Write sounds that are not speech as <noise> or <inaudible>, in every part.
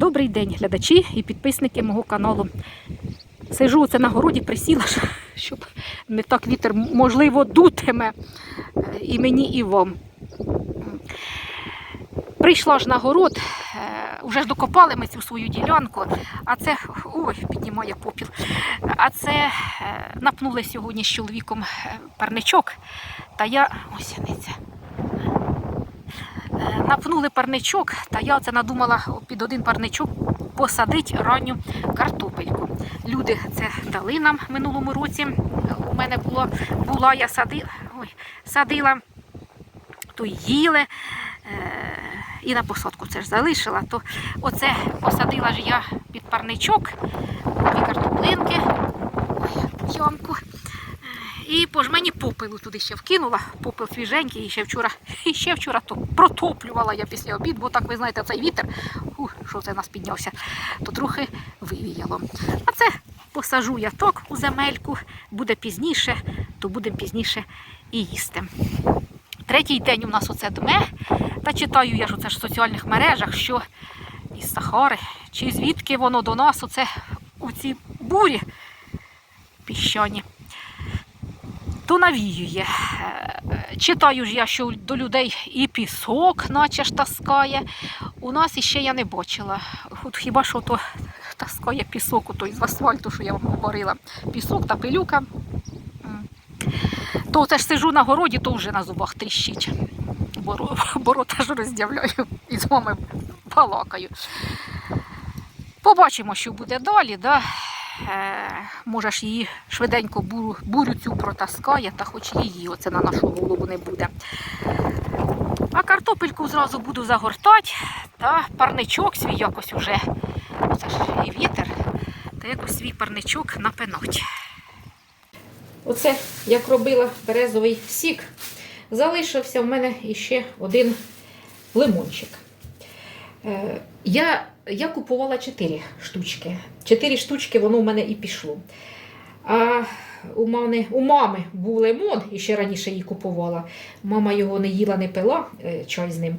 Добрий день, глядачі і підписники мого каналу. Сижу оце на городі, присіла, щоб не так вітер, можливо, дутиме і мені, і вам. Прийшла ж на город, е, вже ж докопали ми цю свою ділянку, а це ой, піднімає попіл. А це е, напнули сьогодні з чоловіком е, парничок. Та я ось сяниця. Е, Напнули парничок, та я це надумала під один парничок посадити ранню картопельку. Люди це дали нам минулому році. У мене було, була, я садила, ой, садила, то їли. Е, і на посадку це ж залишила, то оце посадила ж я під парничок, дві картоплинки, ямку. І по ж мені попелу туди ще вкинула, попел свіженький, і ще вчора, <laughs> і ще вчора то протоплювала я після обід, бо так ви знаєте, цей вітер, ух, що це нас піднявся, то трохи вивіяло. А це посажу я так у земельку, буде пізніше, то будемо пізніше і їсти. Третій день у нас оце дме, та читаю я ж оце ж в соціальних мережах, що із Сахари, чи звідки воно до нас, оце у ці бурі піщані то навіює. Е, Читаю ж я, що до людей і пісок, наче ж таскає. У нас іще я не бачила. От хіба що то таскає пісок, ото із асфальту, що я вам говорила. Пісок та пилюка. То це ж сижу на городі, то вже на зубах тріщить. <laughs> Борота ж роздявляю і з вами балакаю. Побачимо, що буде далі. Да? Е, може ж її швиденько бурю, бурю цю протаскає, та хоч її оце на нашу голову не буде. А картопельку зразу буду загортати, та парничок свій якось уже, це ж і вітер, та якось свій парничок напинать. Оце як робила березовий сік, залишився в мене іще один лимончик. Я, я купувала 4 штучки. 4 штучки воно в мене і пішло. А у мами, у мами був лимон, і ще раніше її купувала. Мама його не їла, не пила е, чай з ним.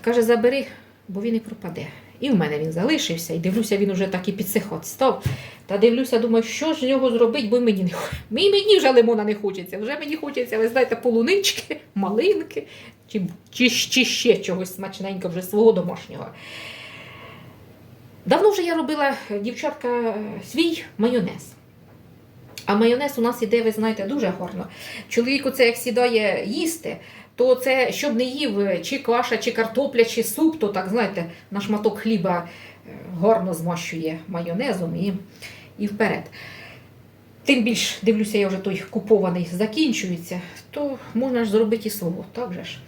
Каже, забери, бо він і пропаде. І в мене він залишився, і дивлюся, він уже так і підсихати став. Та дивлюся, думаю, що ж з нього зробити, бо мені не <laughs> Мені, мені вже лимона не хочеться. Вже мені хочеться, ви знаєте, полунички, <laughs> малинки чи, чи, чи ще чогось смачненького вже свого домашнього. Давно вже я робила, е, дівчатка, свій майонез. А майонез у нас іде, ви знаєте, дуже гарно. Чоловік оце як сідає їсти, то це щоб не їв е, чи каша, чи картопля, чи суп, то так, знаєте, на шматок хліба е, гарно змащує майонезом і, і вперед. Тим більш, дивлюся, я вже той купований закінчується, то можна ж зробити і свого, так же ж.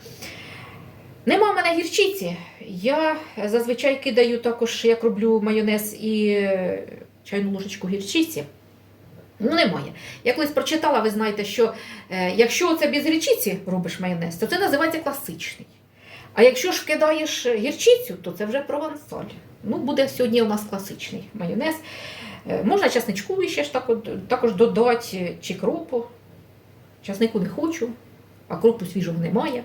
Нема мене гірчиці. Я зазвичай кидаю також, як роблю майонез і е, чайну ложечку гірчиці. Ну, немає. Я колись прочитала, ви знаєте, що е, якщо це без гірчиці робиш майонез, то це називається класичний. А якщо ж кидаєш гірчицю, то це вже провансаль. Ну, буде сьогодні у нас класичний майонез. Е, можна часничку ще ж так, також додати, чи кропу. Часнику не хочу, а кропу свіжого немає,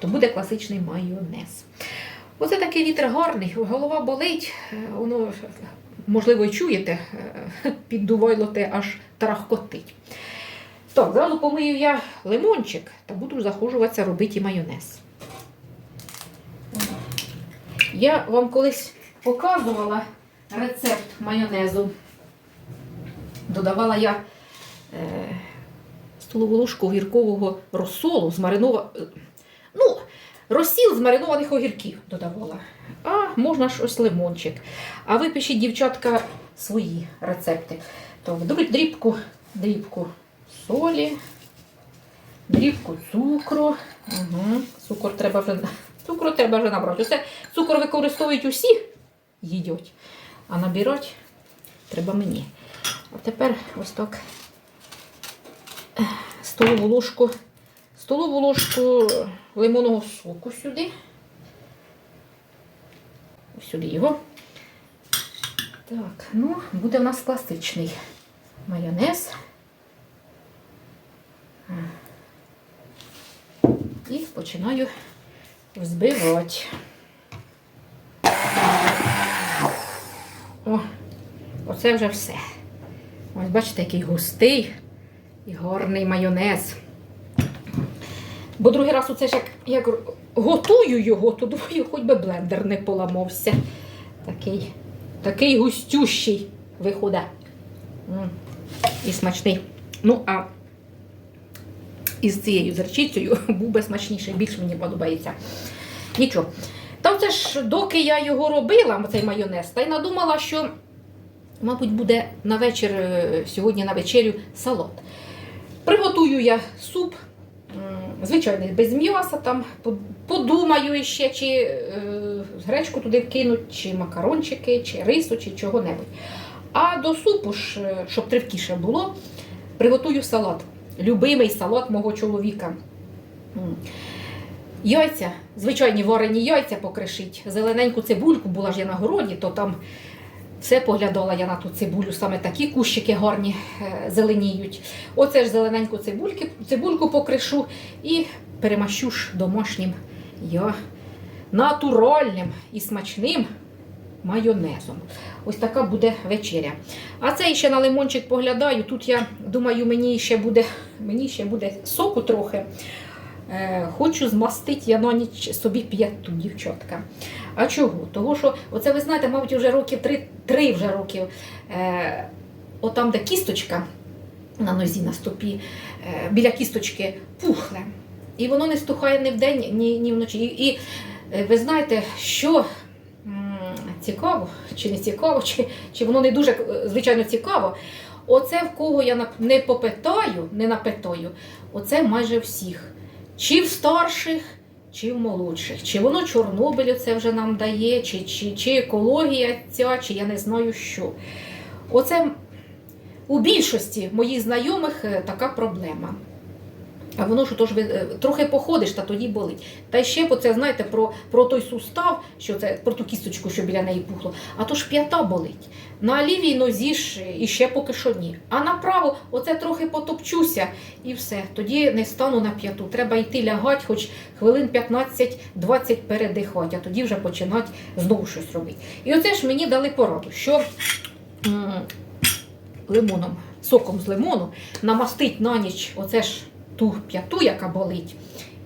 то буде класичний майонез. Оце такий вітер гарний, голова болить, е, воно, можливо, і чуєте, е, <laughs> піддувайло те аж тарахкотить. Так, зразу помию я лимончик та буду захожуватися робити майонез. Я вам колись показувала рецепт майонезу. Додавала я е, столову ложку огіркового розсолу з маринова... Ну, розсіл з маринованих огірків додавала. А можна ж ось лимончик. А ви пишіть, дівчатка, свої рецепти. То дріб- дрібку, дрібку солі, дрібку цукру. Угу. Цукор треба вже, цукру треба вже набрати. Оце цукор використовують усі, їдять, а набирати треба мені. А тепер ось так е, столову ложку, столову ложку лимонного соку сюди. Сюди його. Так, ну, буде в нас класичний майонез. І починаю взбивати. О, оце вже все. Ось бачите, який густий і гарний майонез. Бо другий раз оце ж як, як готую його, то думаю, хоч би блендер не поламався. Такий, такий густющий виходить. І смачний. Ну, а із цією зерчицею <laughs> був би смачніший, більш мені подобається. Нічого. Та це ж доки я його робила, цей майонез, та й надумала, що, мабуть, буде на вечір, е, сьогодні на вечерю салат. Приготую я суп, звичайний, без м'яса, там подумаю ще, чи е, гречку туди вкинуть, чи макарончики, чи рису, чи чого-небудь. А до супу ж, е, щоб тривкіше було, приготую салат. Любимий салат мого чоловіка. Яйця, звичайні варені яйця покришить. Зелененьку цибульку була ж я на городі, то там все поглядала я на ту цибулю, саме такі кущики гарні е, зеленіють. Оце ж зелененьку цибульки, цибульку покришу і перемащу ж домашнім я натуральним і смачним майонезом. Ось така буде вечеря. А це ще на лимончик поглядаю. Тут я думаю, мені ще буде, мені ще буде соку трохи. Е, хочу змастити я на ніч собі п'яту, дівчатка. А чого? Того, що оце ви знаєте, мабуть, вже років три, три вже років. Е, отам, де кісточка на нозі, на стопі, е, біля кісточки пухле. І воно не стухає ні вдень, ні, ні вночі. І, і е, ви знаєте, що м, цікаво, чи не цікаво, чи, чи воно не дуже, е, звичайно, цікаво. Оце в кого я не попитаю, не напитаю, оце майже всіх. Чи в старших, чи в молодших. Чи воно Чорнобилю це вже нам дає, чи, чи, чи екологія ця, чи я не знаю що. Оце у більшості моїх знайомих е, така проблема. А воно ж тож ви е, трохи походиш, та тоді болить. Та ще бо це знаєте про, про той сустав, що це про ту кісточку, що біля неї пухло. А то ж п'ята болить. На лівій нозі ж і ще поки що ні. А направо оце трохи потопчуся і все. Тоді не стану на п'яту. Треба йти лягати, хоч хвилин 15-20 передихати, а тоді вже починати знову щось робити. І оце ж мені дали пораду, що лимоном, соком з лимону намастить на ніч оце ж ту п'яту, яка болить,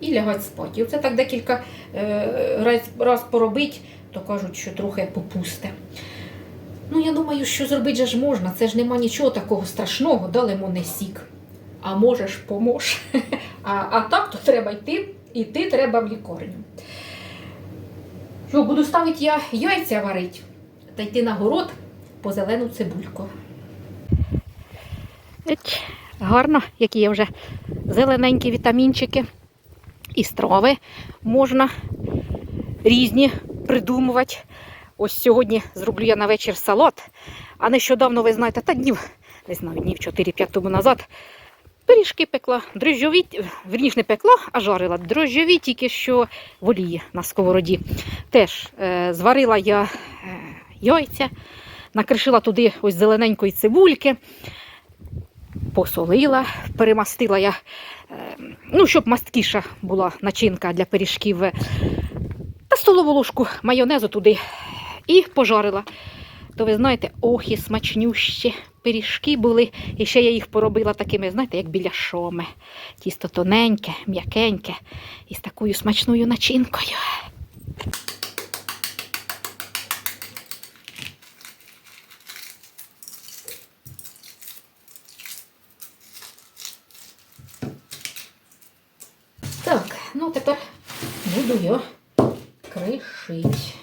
і лягать спати. І оце так декілька е, раз, поробить, то кажуть, що трохи попусте. Ну, я думаю, що зробити ж можна. Це ж нема нічого такого страшного, да, лимонний сік. А можеш, помож. <laughs> А, а так, то треба йти, іти треба в лікарню. Що, буду ставити я яйця варити та йти на город по зелену цибульку. Гарно, які є вже зелененькі вітамінчики. І страви можна різні придумувати. Ось сьогодні зроблю я на вечір салат. А нещодавно, ви знаєте, та днів, не знаю, днів 4-5 тому назад. Пиріжки пекла, дрожжові, верніше не пекла, а жарила. Дрожжові тільки що в олії на сковороді. Теж е, зварила я е, яйця, накришила туди ось зелененької цибульки, посолила, перемастила я, е, ну, щоб масткіша була начинка для пиріжків. е, Та столову ложку майонезу туди і пожарила. То ви знаєте, ох, і смачнющі пиріжки були. І ще я їх поробила такими, знаєте, як біля шоми. Тісто тоненьке, м'якеньке і з такою смачною начинкою. Так, ну тепер буду ее крышить.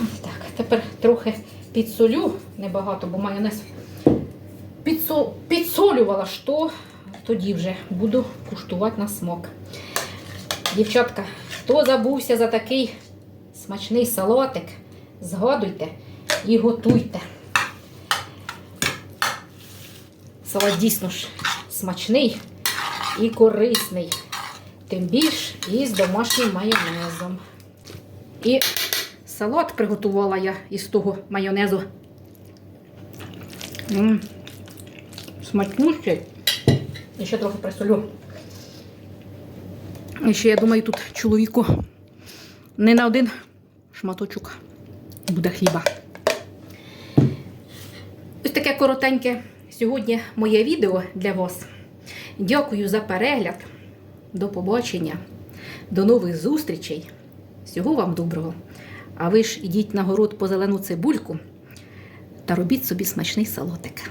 Ось Так, тепер трохи підсолю, небагато, бо майонез підсол... підсолювала, що тоді вже буду куштувати на смак. Дівчатка, хто забувся за такий смачний салатик, згадуйте і готуйте. Салат дійсно ж смачний і корисний. Тим більш із домашнім майонезом. І салат приготувала я із того майонезу. М, Смачнущий. І ще трохи присолю. І ще, я думаю, тут чоловіку не на один шматочок буде хліба. Ось таке коротеньке сьогодні моє відео для вас. Дякую за перегляд. До побачення. До нових зустрічей. Всього вам доброго. А ви ж ідіть на город по зелену цибульку та робіть собі смачний салатик.